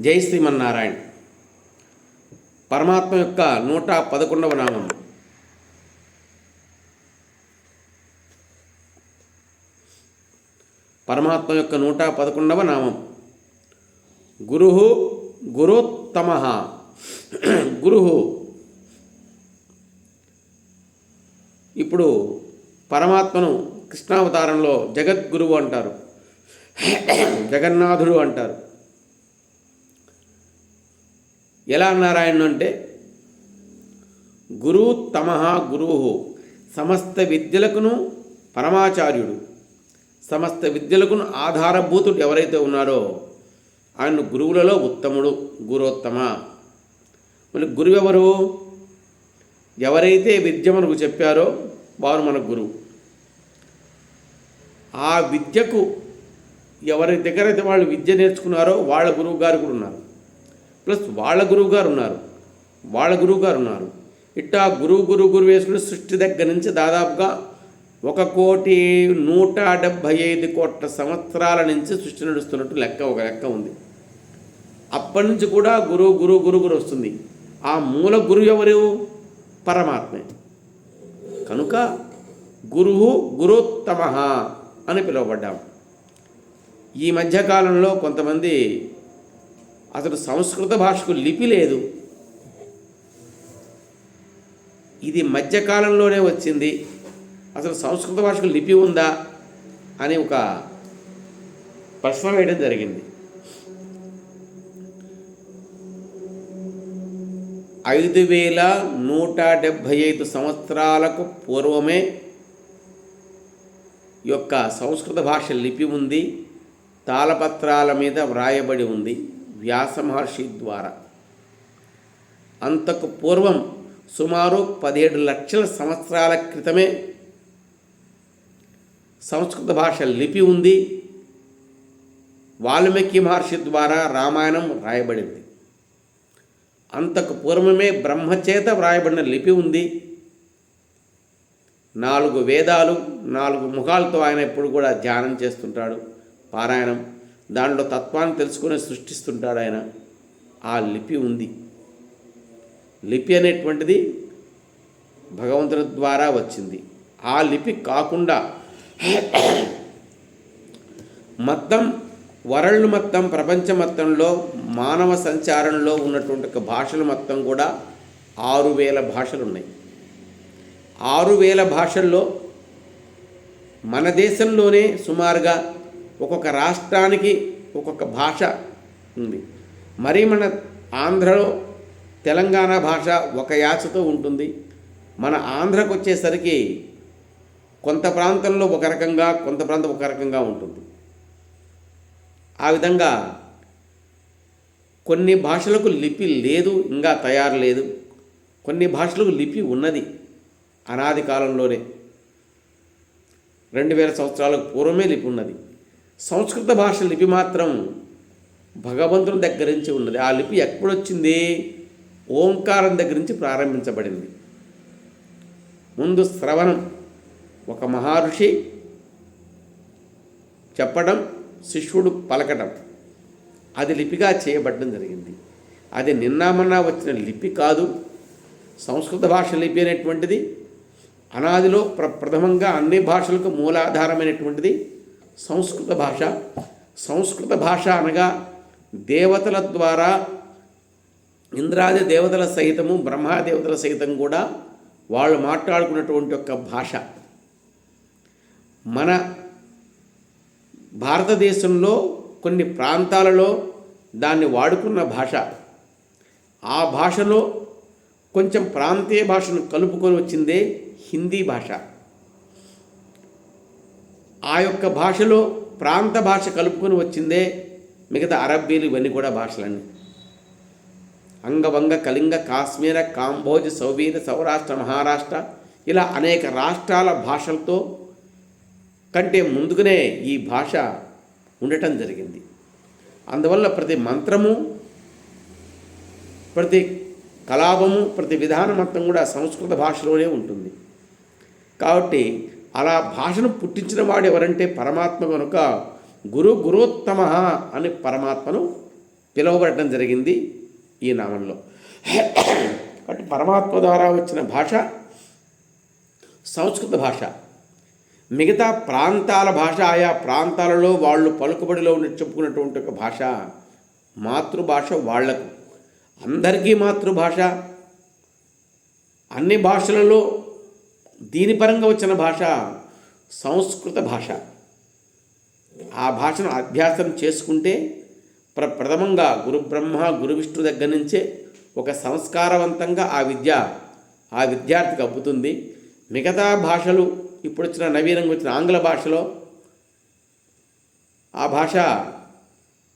జై శ్రీమన్నారాయణ. పరమాత్మ యొక్క నూట పదకొండవ నామం. పరమాత్మ యొక్క నూట పదకొండవ నామం. గురు గురోత్తమ. గురు. ఇప్పుడు పరమాత్మను కృష్ణావతారంలో జగద్గురువు అంటారు. జగన్నాథుడు అంటారు. ఎలా అన్నారు ఆయన అంటే గురు తమహ గురువు సమస్త విద్యలకును పరమాచార్యుడు సమస్త విద్యలకును ఆధారభూతుడు ఎవరైతే ఉన్నారో ఆయన గురువులలో ఉత్తముడు గురోత్తమ మరి గురువు ఎవరు ఎవరైతే విద్య మనకు చెప్పారో వారు మన గురువు. ఆ విద్యకు ఎవరి దగ్గర అయితే వాళ్ళు విద్య నేర్చుకున్నారో వాళ్ళ గురువు గారు కూడా ఉన్నారు. ప్లస్ వాళ్ళ గురువు గారు ఉన్నారు. వాళ్ళ గురువు గారు ఉన్నారు. ఇట్టా గురువు గురువు గురువు వేసుకుని సృష్టి దగ్గర నుంచి దాదాపుగా ఒక కోటి నూట డెబ్భై ఐదు కోట్ల సంవత్సరాల నుంచి సృష్టి నడుస్తున్నట్టు లెక్క ఒక లెక్క ఉంది. అప్పటి నుంచి కూడా గురువు గురువు గురువు గురు వస్తుంది. ఆ మూల గురువు ఎవరు? పరమాత్మే. కనుక గురువు గురోత్తమ అని పిలువబడ్డాం. ఈ మధ్యకాలంలో కొంతమంది అసలు సంస్కృత భాషకు లిపి లేదు. ఇది మధ్యకాలంలోనే వచ్చింది. అసలు సంస్కృత భాషకు లిపి ఉందా అని ఒక ప్రశ్న వేయడం జరిగింది. ఐదు వేల నూట డెబ్భై ఐదు సంవత్సరాలకు పూర్వమే యొక్క సంస్కృత భాష లిపి ఉంది. తాళపత్రాల మీద వ్రాయబడి ఉంది. వ్యాస మహర్షి ద్వారా. అంతకు పూర్వం సుమారు పదిహేడు లక్షల సంవత్సరాల క్రితమే సంస్కృత భాష లిపి ఉంది. వాల్మీకి మహర్షి ద్వారా రామాయణం రాయబడింది. అంతకు పూర్వమే బ్రహ్మచేత వ్రాయబడిన లిపి ఉంది. నాలుగు వేదాలు నాలుగు ముఖాలతో ఆయన ఎప్పుడు కూడా ధ్యానం చేస్తుంటాడు. పారాయణం దాంట్లో తత్వాన్ని తెలుసుకుని సృష్టిస్తుంటాడు ఆయన. ఆ లిపి ఉంది. లిపి అనేటువంటిది భగవంతుని ద్వారా వచ్చింది. ఆ లిపి కాకుండా మొత్తం వరల్డ్ మొత్తం ప్రపంచ మొత్తంలో మానవ సంచారంలో ఉన్నటువంటి ఒక భాషలు మొత్తం కూడా ఆరు వేల భాషలు ఉన్నాయి. ఆరు వేల భాషల్లో మన దేశంలోనే సుమారుగా ఒక్కొక్క రాష్ట్రానికి ఒక్కొక్క భాష ఉంది. మరి మన ఆంధ్రలో తెలంగాణ భాష ఒక యాసతో ఉంటుంది. మన ఆంధ్రకు వచ్చేసరికి కొంత ప్రాంతంలో ఒక రకంగా కొంత ప్రాంతం ఒక రకంగా ఉంటుంది. ఆ విధంగా కొన్ని భాషలకు లిపి లేదు ఇంకా తయారు లేదు. కొన్ని భాషలకు లిపి ఉన్నది అనాది కాలంలోనే. రెండు వేల సంవత్సరాలకు పూర్వమే లిపి ఉన్నది. సంస్కృత భాష లిపి మాత్రం భగవంతుని దగ్గర నుంచి ఉన్నది. ఆ లిపి ఎప్పుడొచ్చింది? ఓంకారం దగ్గర నుంచి ప్రారంభించబడింది. ముందు శ్రవణం ఒక మహర్షి చెప్పడం శిష్యుడు పలకడం అది లిపిగా చేయబడడం జరిగింది. అది నిన్నామన్నా వచ్చిన లిపి కాదు సంస్కృత భాష లిపి అనేటువంటిది అనాదిలో ప్ర ప్రథమంగా అన్ని భాషలకు మూలాధారమైనటువంటిది సంస్కృత భాష. సంస్కృత భాష అనగా దేవతల ద్వారా ఇంద్రాది దేవతల సహితము బ్రహ్మాదేవతల సహితం కూడా వాళ్ళు మాట్లాడుకున్నటువంటి యొక్క భాష. మన భారతదేశంలో కొన్ని ప్రాంతాలలో దాన్ని వాడుకున్న భాష. ఆ భాషలో కొంచెం ప్రాంతీయ భాషను కలుపుకొని వచ్చిందే హిందీ భాష. ఆ యొక్క భాషలో ప్రాంత భాష కలుపుకొని వచ్చిందే మిగతా అరబ్బీలు ఇవన్నీ కూడా భాషలన్నీ. అంగవంగ కళింగ కాశ్మీర కాంబోజ్ సౌవీర సౌరాష్ట్ర మహారాష్ట్ర ఇలా అనేక రాష్ట్రాల భాషలతో కంటే ముందుగానే ఈ భాష ఉండటం జరిగింది. అందువల్ల ప్రతి మంత్రము ప్రతి కలాపము ప్రతి విధానం కూడా సంస్కృత భాషలోనే ఉంటుంది. కాబట్టి అలా భాషను పుట్టించిన వాడు ఎవరంటే పరమాత్మ కనుక గురు గురోత్తమ అని పరమాత్మను పిలువబడటం జరిగింది ఈ నామంలో. కాబట్టి పరమాత్మ ద్వారా వచ్చిన భాష సంస్కృత భాష. మిగతా ప్రాంతాల భాష ఆయా ప్రాంతాలలో వాళ్ళు పలుకుబడిలో ఉండి చెప్పుకున్నటువంటి ఒక భాష మాతృభాష వాళ్ళకు. అందరికీ మాతృభాష. అన్ని భాషలలో దీని పరంగా వచ్చిన భాష సంస్కృత భాష. ఆ భాషను అభ్యాసం చేసుకుంటే ప్ర ప్రథమంగా గురు బ్రహ్మ గురు విష్ణు దగ్గర నుంచే ఒక సంస్కారవంతంగా ఆ విద్య ఆ విద్యార్థికి అబ్బుతుంది. మిగతా భాషలు ఇప్పుడు వచ్చిన నవీనంగా వచ్చిన ఆంగ్ల భాషలో ఆ భాష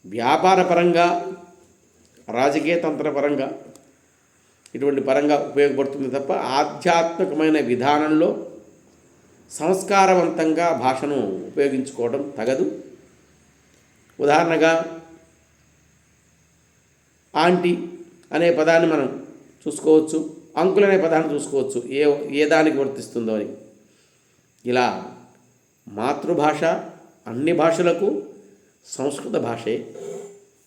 వ్యాపార పరంగా రాజకీయ తంత్రపరంగా ఇటువంటి పరంగా ఉపయోగపడుతుంది తప్ప ఆధ్యాత్మికమైన విధానంలో సంస్కారవంతంగా భాషను ఉపయోగించుకోవడం తగదు. ఉదాహరణగా ఆంటీ అనే పదాన్ని మనం చూసుకోవచ్చు అంకుల్ అనే పదాన్ని చూసుకోవచ్చు ఏ ఏ దానికి వర్తిస్తుందో అని. ఇలా మాతృభాష అన్ని భాషలకు సంస్కృత భాషే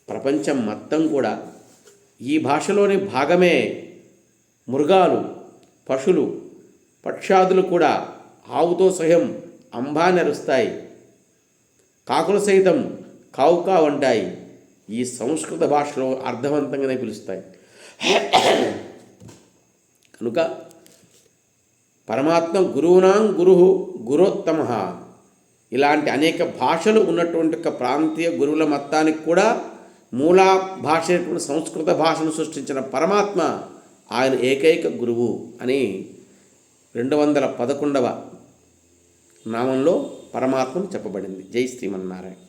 ప్రపంచం మొత్తం కూడా ఈ భాషలోని భాగమే మృగాలు పశువులు పక్షాదులు కూడా ఆవుతో సహం అంబాన్ని అరుస్తాయి కాకులు సైతం కావుకా ఉంటాయి ఈ సంస్కృత భాషలో అర్థవంతంగానే పిలుస్తాయి. కనుక పరమాత్మ గురువునాం గురు గురోత్తమ. ఇలాంటి అనేక భాషలు ఉన్నటువంటి ఒక ప్రాంతీయ గురువుల మొత్తానికి కూడా మూలా భాష అయినటువంటి సంస్కృత భాషను సృష్టించిన పరమాత్మ ఆయన ఏకైక గురువు అని రెండు వందల పదకొండవ నామంలో పరమాత్మను చెప్పబడింది. జై శ్రీమన్నారాయణ.